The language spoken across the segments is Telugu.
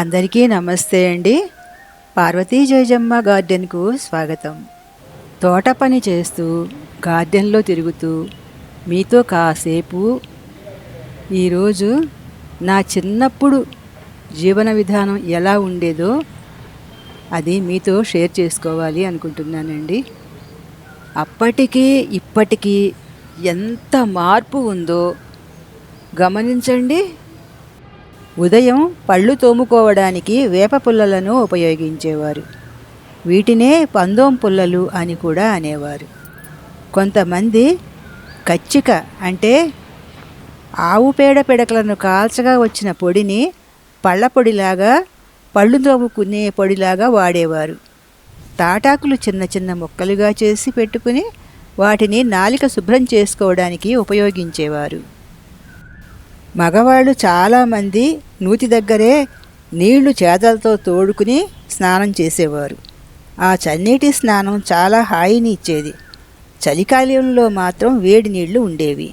అందరికీ నమస్తే అండి. పార్వతీ జయజమ్మ గార్డెన్కు స్వాగతం. తోట పని చేస్తూ గార్డెన్లో తిరుగుతూ మీతో కాసేపు ఈరోజు నా చిన్నప్పుడు జీవన విధానం ఎలా ఉండేదో అది మీతో షేర్ చేసుకోవాలి అనుకుంటున్నానండి. అప్పటికీ ఇప్పటికీ ఎంత మార్పు ఉందో గమనించండి. ఉదయం పళ్ళు తోముకోవడానికి వేప పుల్లలను ఉపయోగించేవారు. వీటినే పందోం పుల్లలు అని కూడా అనేవారు. కొంతమంది కచ్చిక అంటే ఆవు పేడ పిడకలను కాల్చగా వచ్చిన పొడిని పళ్ళ పొడిలాగా పళ్ళు తోముకునే పొడిలాగా వాడేవారు. తాటాకులు చిన్న చిన్న ముక్కలుగా చేసి పెట్టుకుని వాటిని నాలిక శుభ్రం చేసుకోవడానికి ఉపయోగించేవారు. మగవాళ్ళు చాలామంది నూతి దగ్గరే నీళ్ళు చేతలతో తోడుకుని స్నానం చేసేవారు. ఆ చన్నీటి స్నానం చాలా హాయిని ఇచ్చేది. చలికాలంలో మాత్రం వేడి నీళ్ళు ఉండేవి.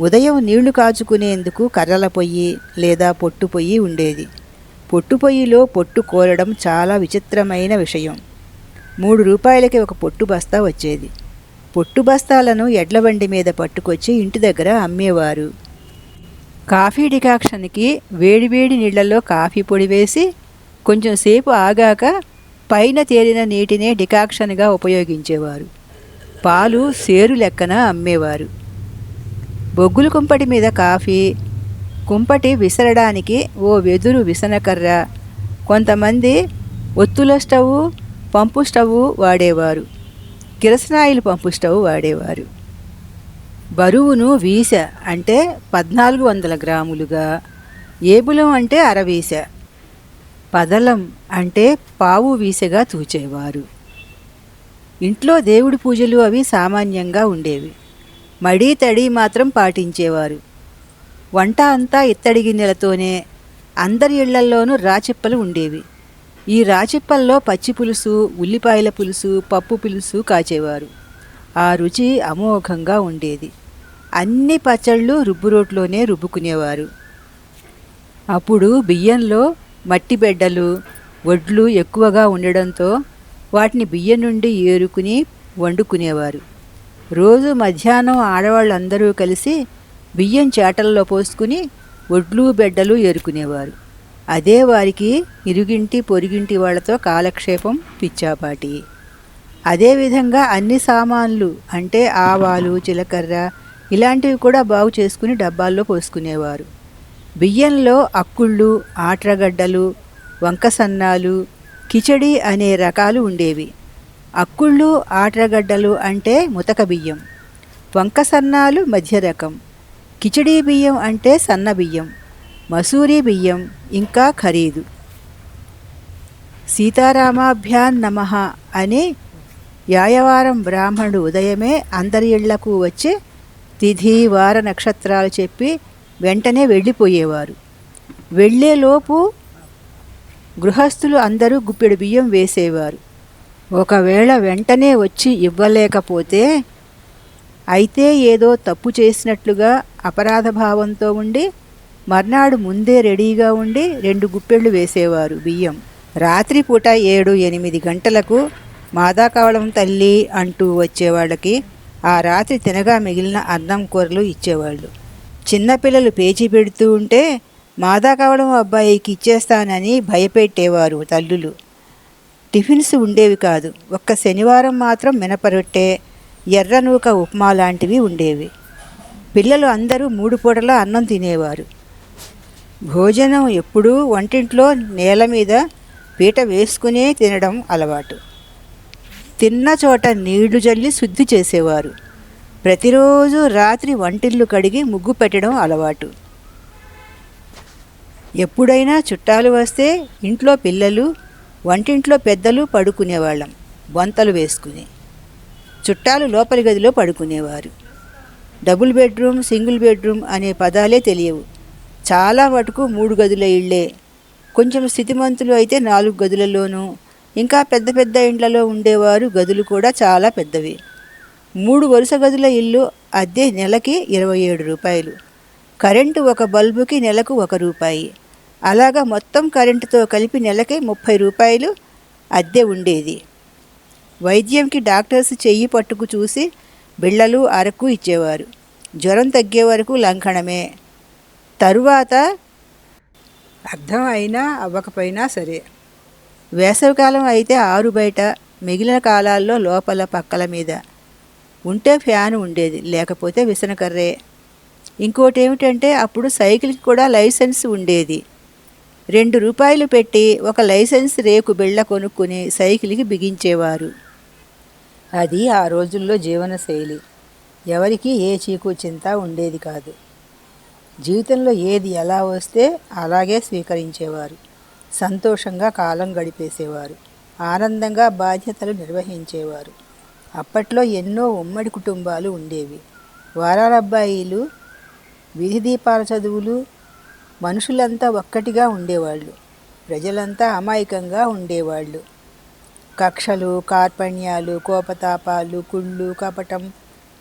ఉదయం నీళ్ళు కాచుకునేందుకు కర్రల పొయ్యి లేదా పొట్టు పొయ్యి ఉండేది. పొట్టు పొయ్యిలో పొట్టు కోరడం చాలా విచిత్రమైన విషయం. మూడు రూపాయలకి ఒక పొట్టు బస్తా వచ్చేది. పొట్టు బస్తాలను ఎడ్ల బండి మీద పట్టుకొచ్చి ఇంటి దగ్గర అమ్మేవారు. కాఫీ డికాక్షన్కి వేడివేడి నీళ్ళలో కాఫీ పొడి వేసి కొంచెం సేపు ఆగాక పైన తేలిన నీటినే డికాక్షన్గా ఉపయోగించేవారు. పాలు సేరు లెక్కన అమ్మేవారు. బొగ్గుల కుంపటి మీద కాఫీ కుంపటి విసరడానికి ఓ వెదురు విసనకర్ర కొంతమంది ఒత్తుల స్టవ్ పంపు స్టవ్ వాడేవారు. కిరసనాయిల్ పంపు స్టవ్ వాడేవారు. బరువును వీస అంటే పద్నాలుగు వందల గ్రాములుగా ఏబులం అంటే అరవీస పదలం అంటే పావు వీసగా తూచేవారు. ఇంట్లో దేవుడి పూజలు అవి సామాన్యంగా ఉండేవి. మడి తడి మాత్రం పాటించేవారు. వంట అంతా ఇత్తడి గిన్నెలతోనే అందరి ఇళ్ళల్లోనూ రాచిప్పలు ఉండేవి. ఈ రాచిప్పల్లో పచ్చి పులుసు ఉల్లిపాయల పులుసు పప్పు పులుసు కాచేవారు. ఆ రుచి అమోఘంగా ఉండేది. అన్ని పచ్చళ్ళు రుబ్బురోట్లోనే రుబ్బుకునేవారు. అప్పుడు బియ్యంలో మట్టి బెడ్డలు వడ్లు ఎక్కువగా ఉండడంతో వాటిని బియ్యం నుండి ఏరుకుని వండుకునేవారు. రోజు మధ్యాహ్నం ఆడవాళ్ళందరూ కలిసి బియ్యం చేటల్లో పోసుకుని ఒడ్లు బెడ్డలు ఏరుకునేవారు. అదే వారికి ఇరుగింటి పొరుగింటి వాళ్ళతో కాలక్షేపం పిచ్చాపాటి. అదేవిధంగా అన్ని సామాన్లు అంటే ఆవాలు జీలకర్ర ఇలాంటివి కూడా బాగు చేసుకుని డబ్బాల్లో పోసుకునేవారు. బియ్యంలో అక్కుళ్ళు ఆట్రగడ్డలు వంకసన్నాలు కిచడి అనే రకాలు ఉండేవి. అక్కుళ్ళు ఆట్రగడ్డలు అంటే ముతక బియ్యం. వంకసన్నాలు మధ్య రకం. కిచడీ బియ్యం అంటే సన్న బియ్యం. మసూరి బియ్యం ఇంకా ఖరీదు. సీతారామాభ్యాన్ నమ అని యాయవారం బ్రాహ్మణుడు ఉదయమే అందరి ఇళ్ళకు వచ్చి తిథి వార నక్షత్రాలు చెప్పి వెంటనే వెళ్ళిపోయేవారు. వెళ్ళేలోపు గృహస్థులు అందరూ గుప్పెడు బియ్యం వేసేవారు. ఒకవేళ వెంటనే వచ్చి ఇవ్వలేకపోతే అయితే ఏదో తప్పు చేసినట్లుగా అపరాధ భావంతో ఉండి మర్నాడు ముందే రెడీగా ఉండి రెండు గుప్పెళ్ళు వేసేవారు బియ్యం. రాత్రిపూట ఏడు ఎనిమిది గంటలకు మాదాకవళం తల్లి అంటూ వచ్చేవాళ్ళకి ఆ రాత్రి తినగా మిగిలిన అన్నం కూరలు ఇచ్చేవాళ్ళు. చిన్నపిల్లలు పేచీ పెడుతూ ఉంటే మాదా కావడం అబ్బాయికి ఇచ్చేస్తానని భయపెట్టేవారు తల్లులు. టిఫిన్స్ ఉండేవి కాదు. ఒక్క శనివారం మాత్రం మినపరొట్టె ఎర్రనూక ఉప్మా లాంటివి ఉండేవి. పిల్లలు అందరూ మూడు పూటల అన్నం తినేవారు. భోజనం ఎప్పుడూ వంటింట్లో నేల మీద పీట వేసుకునే తినడం అలవాటు. తిన్న చోట నీళ్ళు జల్లి శుద్ధి చేసేవారు. ప్రతిరోజు రాత్రి వంటిల్లు కడిగి ముగ్గు పెట్టడం అలవాటు. ఎప్పుడైనా చుట్టాలు వస్తే ఇంట్లో పిల్లలు వంటింట్లో పెద్దలు పడుకునేవాళ్ళం బొంతలు వేసుకుని. చుట్టాలు లోపలి గదిలో పడుకునేవారు. డబుల్ బెడ్రూమ్ సింగిల్ బెడ్రూమ్ అనే పదాలే తెలియవు. చాలా మటుకు మూడు గదుల ఇళ్ళే కొంచెం స్థితిమంతులు అయితే నాలుగు గదులలోనూ ఇంకా పెద్ద పెద్ద ఇండ్లలో ఉండేవారు గదులు కూడా చాలా పెద్దవి. మూడు వరుస గదుల ఇల్లు అద్దె నెలకి ఇరవై ఏడు రూపాయలు. కరెంటు ఒక బల్బుకి నెలకు ఒక రూపాయి. అలాగా మొత్తం కరెంటుతో కలిపి నెలకి ముప్పై రూపాయలు అద్దె ఉండేది. వైద్యంకి డాక్టర్స్ చెయ్యి పట్టుకు చూసి బిళ్ళలు అరకు ఇచ్చేవారు. జ్వరం తగ్గే వరకు లంకణమే. తరువాత అర్థం అయినా అవ్వకపోయినా సరే. వేసవికాలం అయితే ఆరు బయట మిగిలిన కాలాల్లో లోపల పక్కల మీద ఉంటే ఫ్యాన్ ఉండేది లేకపోతే విసనకర్రే ఇంకోటి ఏమిటంటే అప్పుడు సైకిల్కి కూడా లైసెన్స్ ఉండేది. రెండు రూపాయలు పెట్టి ఒక లైసెన్స్ రేకు బిళ్ళ కొనుక్కుని సైకిల్కి బిగించేవారు. అది ఆ రోజుల్లో జీవనశైలి. ఎవరికి ఏ చీకు చింత ఉండేది కాదు. జీవితంలో ఏది ఎలా వస్తే అలాగే స్వీకరించేవారు. సంతోషంగా కాలం గడిపేసేవారు. ఆనందంగా బాధ్యతలు నిర్వహించేవారు. అప్పట్లో ఎన్నో ఉమ్మడి కుటుంబాలు ఉండేవి. వారాలబ్బాయిలు వీధి దీపాల చదువులు మనుషులంతా ఒక్కటిగా ఉండేవాళ్ళు. ప్రజలంతా అమాయకంగా ఉండేవాళ్ళు. కక్షలు కార్పణ్యాలు కోపతాపాలు కుళ్ళు కపటం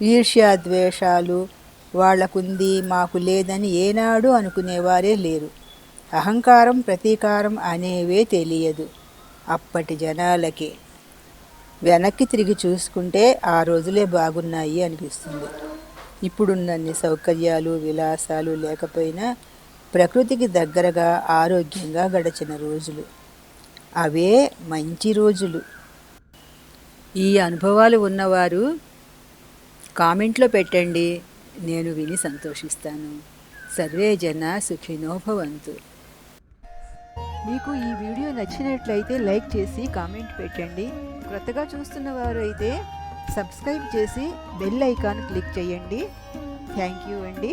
ఈర్ష్యాద్వేషాలు వాళ్ళకుంది మాకు లేదని ఏనాడు అనుకునేవారే లేరు. అహంకారం ప్రతీకారం అనేవే తెలియదు. అప్పటి జనాలకి వెనక్కి తిరిగి చూసుకుంటే ఆ రోజులే బాగున్నాయి అనిపిస్తుంది. ఇప్పుడున్నన్ని సౌకర్యాలు విలాసాలు లేకపోయినా ప్రకృతికి దగ్గరగా ఆరోగ్యంగా గడిచిన రోజులు. అవే మంచి రోజులు. ఈ అనుభవాలు ఉన్నవారు కామెంట్లో పెట్టండి. నేను విని సంతోషిస్తాను. సర్వే జన సుఖినోభవంతు మీకు ఈ వీడియో నచ్చినట్లయితే లైక్ చేసి కామెంట్ పెట్టండి. క్రొత్తగా చూస్తున్న వారు అయితే సబ్స్క్రైబ్ చేసి బెల్ ఐకాన్ క్లిక్ చేయండి. థ్యాంక్ యూ అండి.